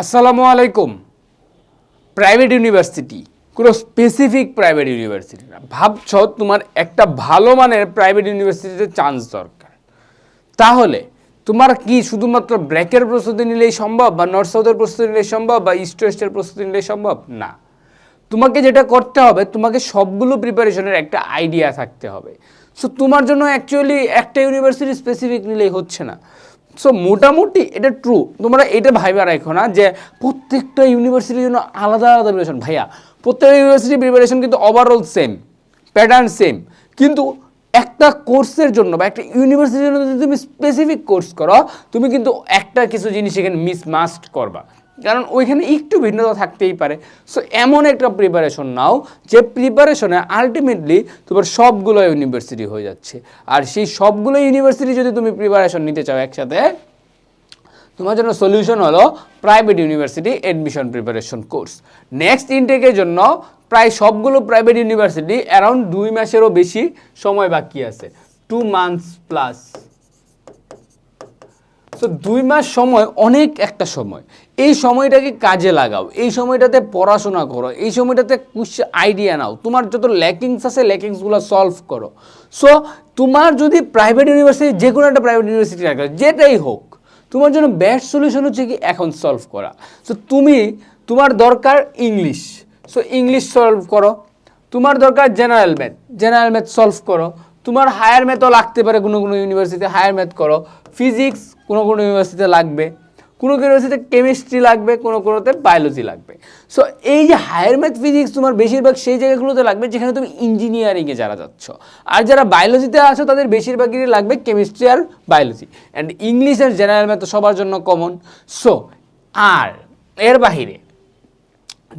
আসসালামু আলাইকুম। Private university কোনো স্পেসিফিক প্রাইভেট ইউনিভার্সিটি না ভাবছ তোমার একটা ভালো মানের প্রাইভেট ইউনিভার্সিটিতে চান্স দরকার। তাহলে তোমার কি শুধুমাত্র ব্র্যাকের প্রস্তুতি নিলেই সম্ভব বা নর্থ সাউথের প্রস্তুতি নিলেই সম্ভব বা ইস্ট ওয়েস্টের প্রস্তুতি নিলেই সম্ভব? না। তোমাকে যেটা করতে হবে, তোমাকে সবগুলো প্রিপারেশনের একটা আইডিয়া থাকতে হবে। সো তোমার জন্য অ্যাকচুয়ালি একটা ইউনিভার্সিটি স্পেসিফিক নিলেই হচ্ছে না। সো মোটামুটি এটা ট্রু তোমরা এটা ভাইবা রাখো না যে প্রত্যেকটা ইউনিভার্সিটির জন্য আলাদা আলাদা প্রিপারেশন ভাইয়া, প্রত্যেকটা ইউনিভার্সিটির প্রিপারেশন কিন্তু ওভারঅল সেম প্যাটার্ন সেম কিন্তু একটা কোর্সের জন্য বা একটা ইউনিভার্সিটির জন্য যদি তুমি স্পেসিফিক কোর্স করো, তুমি কিন্তু একটা কিছু জিনিস এখানে মিস মাস্ট করবা। কারণ ওইখানে একটু ভিন্নতা থাকতেই পারে। সো এমন একটা প্রিপারেশন নাও যে প্রিপারেশনে আলটিমেটলি তোমার সবগুলো ইউনিভার্সিটি হয়ে যাচ্ছে। আর সেই সবগুলো ইউনিভার্সিটি যদি তুমি প্রিপারেশন নিতে চাও একসাথে, তোমার জন্য সলিউশন হলো private university admission preparation course next ইনটেকের জন্য প্রায় সবগুলো প্রাইভেট ইউনিভার্সিটি অ্যারাউন্ড দুই মাসেরও বেশি সময় বাকি আছে। টু মান্থস প্লাস সো দুই মাস সময়, অনেক একটা সময়। এই সময়টাকে কাজে লাগাও। এই সময়টাতে পড়াশোনা করো। এই সময়টাতে কুশ আইডিয়া নাও। তোমার যত ল্যাকিংস আছে ল্যাকিংসগুলো সলভ করো। সো তোমার যদি প্রাইভেট ইউনিভার্সিটি যে কোনো একটা প্রাইভেট ইউনিভার্সিটি রাখো, যেটাই হোক, তোমার জন্য বেস্ট সলিউশন হচ্ছে কি এখন সলভ করা। সো তুমি, তোমার দরকার ইংলিশ সো ইংলিশ সলভ করো। তোমার দরকার general math general math solve করো। তোমার হায়ার ম্যাথও লাগতে পারে কোনো কোনো ইউনিভার্সিটিতে হায়ার ম্যাথ করো। ফিজিক্স কোনো কোনো ইউনিভার্সিটিতে লাগবে, কোনো কোনো ইউনিভার্সিটিতে কেমিস্ট্রি লাগবে, কোনো কোনোতে বায়োলজি লাগবে। সো এই যে হায়ার ম্যাথ ফিজিক্স তোমার বেশিরভাগ সেই জায়গাগুলোতে লাগবে যেখানে তুমি ইঞ্জিনিয়ারিংয়ে যারা যাচ্ছ। আর যারা বায়োলজিতে আছো, তাদের বেশিরভাগই লাগবে কেমিস্ট্রি আর বায়োলজি অ্যান্ড ইংলিশ আর জেনারেল ম্যাথ সবার জন্য কমন সো আর এর বাহিরে,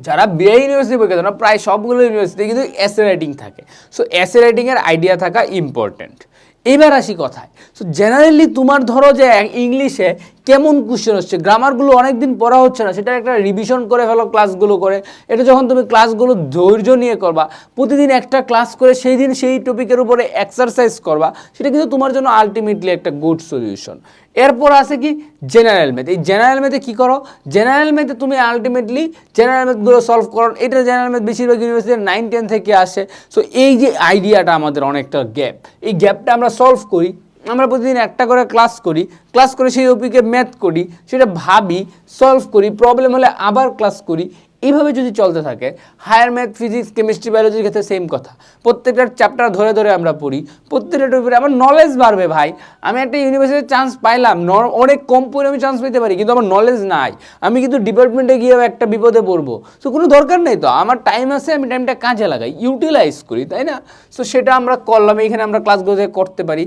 যারা বিআই ইউনিভার্সিটি পরীক্ষা না, প্রায় সবগুলো ইউনিভার্সিটি কিন্তু এসে রাইটিং থাকে। সো এসে রাইটিংয়ের আইডিয়া থাকা ইম্পর্ট্যান্ট এবার আসি কথায়। সো জেনারেলি তোমার ধরো যে ইংলিশে কেমন কোশ্চেন হচ্ছে গ্রামারগুলো অনেকদিন পড়া হচ্ছে না, সেটা একটা রিভিশন করে ফেলো ক্লাসগুলো করে। এটা যখন তুমি ক্লাসগুলো ধৈর্য নিয়ে করবা, প্রতিদিন একটা ক্লাস করে সেই দিন সেই টপিকের উপরে এক্সারসাইজ করবা, সেটা কিন্তু তোমার জন্য আলটিমেটলি একটা গুড সলিউশন এরপর আছে কি? জেনারেল ম্যাথ এই জেনারেল ম্যাথে কী করো? জেনারেল ম্যাথে তুমি আলটিমেটলি জেনারেল ম্যাথগুলো সলভ করো। এটা জেনারেল ম্যাথ বেশিরভাগ ইউনিভার্সিটি নাইন টেন থেকে আসে। সো এই যে আইডিয়াটা আমাদের অনেকটা গ্যাপ এই গ্যাপটা আমরা সলভ করি, আমরা প্রতিদিন একটা করে ক্লাস করি ক্লাস করে সেই ওপিকে ম্যাথ করি, সেটা ভাবি সলভ করি প্রবলেম হলে আবার ক্লাস করি এইভাবে যদি চলতে থাকে হায়ার ম্যাথ ফিজিক্স কেমিস্ট্রি বায়োলজির ক্ষেত্রে সেম কথা। প্রত্যেকটার চ্যাপ্টার ধরে ধরে আমরা পড়ি, প্রত্যেকটা টপিকে আমার নলেজ বাড়বে ভাই। আমি একটা ইউনিভার্সিটির চান্স পাইলাম অনেক কম পড়ে আমি চান্স পেতে পারি, কিন্তু আমার নলেজ নাই। আমি কিন্তু ডিপার্টমেন্টে গিয়ে একটা বিপদে পড়ব। সো কোনো দরকার নেই তো, আমার টাইম আছে, আমি টাইমটা কাজে লাগাই ইউটিলাইজ করি, তাই না? সো সেটা আমরা করলাম এখানে আমরা ক্লাসগুলোতে করতে পারি।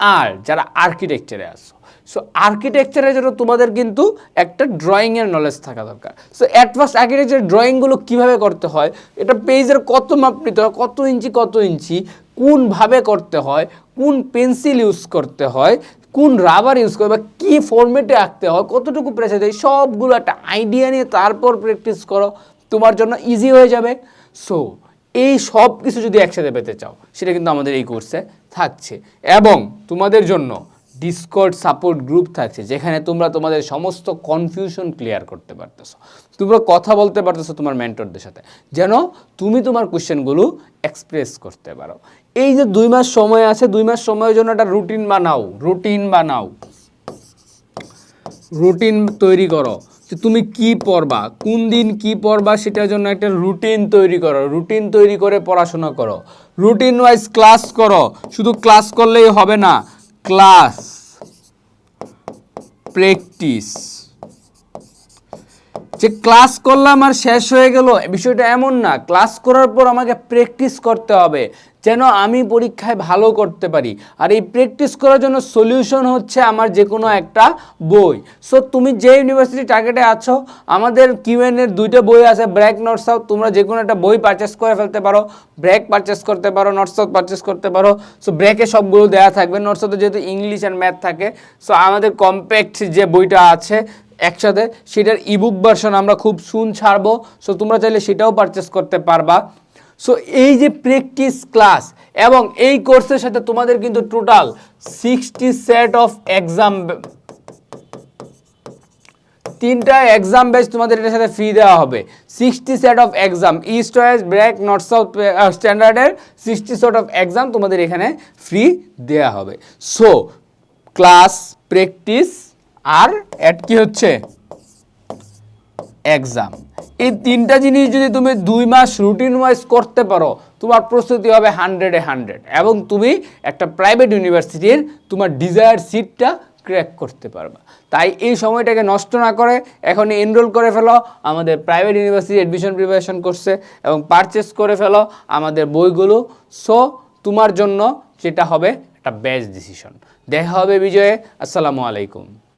আর যারা আর্কিটেকচারে আসো সো আর্কিটেকচারের জন্য তোমাদের কিন্তু একটা ড্রয়িংয়ের নলেজ থাকা দরকার। সো ফার্স্ট আর্কিটেকচার ড্রয়িংগুলো কীভাবে করতে হয়, এটা পেজের কত মাপ নিতে হয়, কত ইঞ্চি কত ইঞ্চি, কোনভাবে করতে হয়, কোন পেন্সিল ইউজ করতে হয়, কোন রাবার ইউজ করবে বা কী ফর্মেটে আঁকতে হয়, কতটুকু প্রেসার দেয়, সবগুলো একটা আইডিয়া নিয়ে তারপর প্র্যাকটিস করো, তোমার জন্য ইজি হয়ে যাবে। সো এই সব কিছু যদি একসাথে পেতে চাও, সেটা কিন্তু আমাদের এই কোর্সে থাকছে। এবং তোমাদের জন্য ডিসকর্ড সাপোর্ট গ্রুপ থাকছে, যেখানে তোমরা তোমাদের সমস্ত কনফিউশন ক্লিয়ার করতে পারতেছো। তোমরা কথা বলতে পারতেছো তোমার মেন্টরদের সাথে, যেন তুমি তোমার কোশ্চেনগুলো এক্সপ্রেস করতে পারো। এই যে দুই মাস সময় আছে, দুই মাস সময়ের জন্য একটা রুটিন বানাও রুটিন বানাও। রুটিন তৈরি করো, যে তুমি কি পড়বা, কোন দিন কি পড়বা সেটার জন্য একটা রুটিন তৈরি করো রুটিন তৈরি করে পড়াশোনা করো। রুটিন ওয়াইজ ক্লাস করো, শুধু ক্লাস করলেই হবে না ক্লাস, প্র্যাকটিস। যে ক্লাস করলাম আর শেষ হয়ে গেল, বিষয়টা এমন না। ক্লাস করার পর আমাকে প্র্যাকটিস করতে হবে। যেন আমি পরীক্ষায় ভালো করতে পারি। আর এই প্র্যাকটিস করার জন্য সলিউশন হচ্ছে আমার যে কোনো একটা বই। সো তুমি যে ইউনিভার্সিটি টার্গেটে আছো, আমাদের কিউএনের দুইটা বই আছে ব্র্যাক নর্থ সাউথ তোমরা যে কোনো একটা বই পারচেস করে ফেলতে পারো। ব্র্যাক পারচেস করতে পারো নর্থ সাউথ পারচেস করতে পারো। সো ব্র্যাকে সবগুলো দেওয়া থাকবে। নর্থ সাউথে যেহেতু ইংলিশ অ্যান্ড ম্যাথ থাকে সো আমাদের কম্প্যাক্ট যে বইটা আছে একসাথে, সেটার ইবুক ভার্সন আমরা খুব সুন ছাড়বো। সো তোমরা চাইলে সেটাও পারচেস করতে পারবা। সো এই যে প্র্যাকটিস ক্লাস এবং এই কোর্সের সাথে তোমাদের কিন্তু total sixty set of exam তিনটা এক্সাম বেস তোমাদের এটার সাথে ফ্রি দেওয়া হবে। Sixty set of exam East West BRAC North South স্ট্যান্ডার্ডের sixty set of exam তোমাদের এখানে ফ্রি দেওয়া হবে। সো ক্লাস প্র্যাকটিস আর অ্যাড কি হচ্ছে? এক্সাম এই তিনটা জিনিস যদি তুমি দুই মাস রুটিন ওয়াইজ করতে পারো, তোমার প্রস্তুতি হবে হান্ড্রেডে হান্ড্রেড এবং তুমি একটা প্রাইভেট ইউনিভার্সিটির তোমার ডিজায়ার সিটটা ক্র্যাক করতে পারবা। তাই এই সময়টাকে নষ্ট না করে এখন এনরোল করে ফেলো, আমাদের প্রাইভেট ইউনিভার্সিটি অ্যাডমিশন প্রিপারেশন করছে এবং পারচেস করে ফেলো আমাদের বইগুলো। সো তোমার জন্য যেটা হবে একটা বেস্ট ডিসিশন দেখা হবে বিজয়ে, আসসালামু আলাইকুম।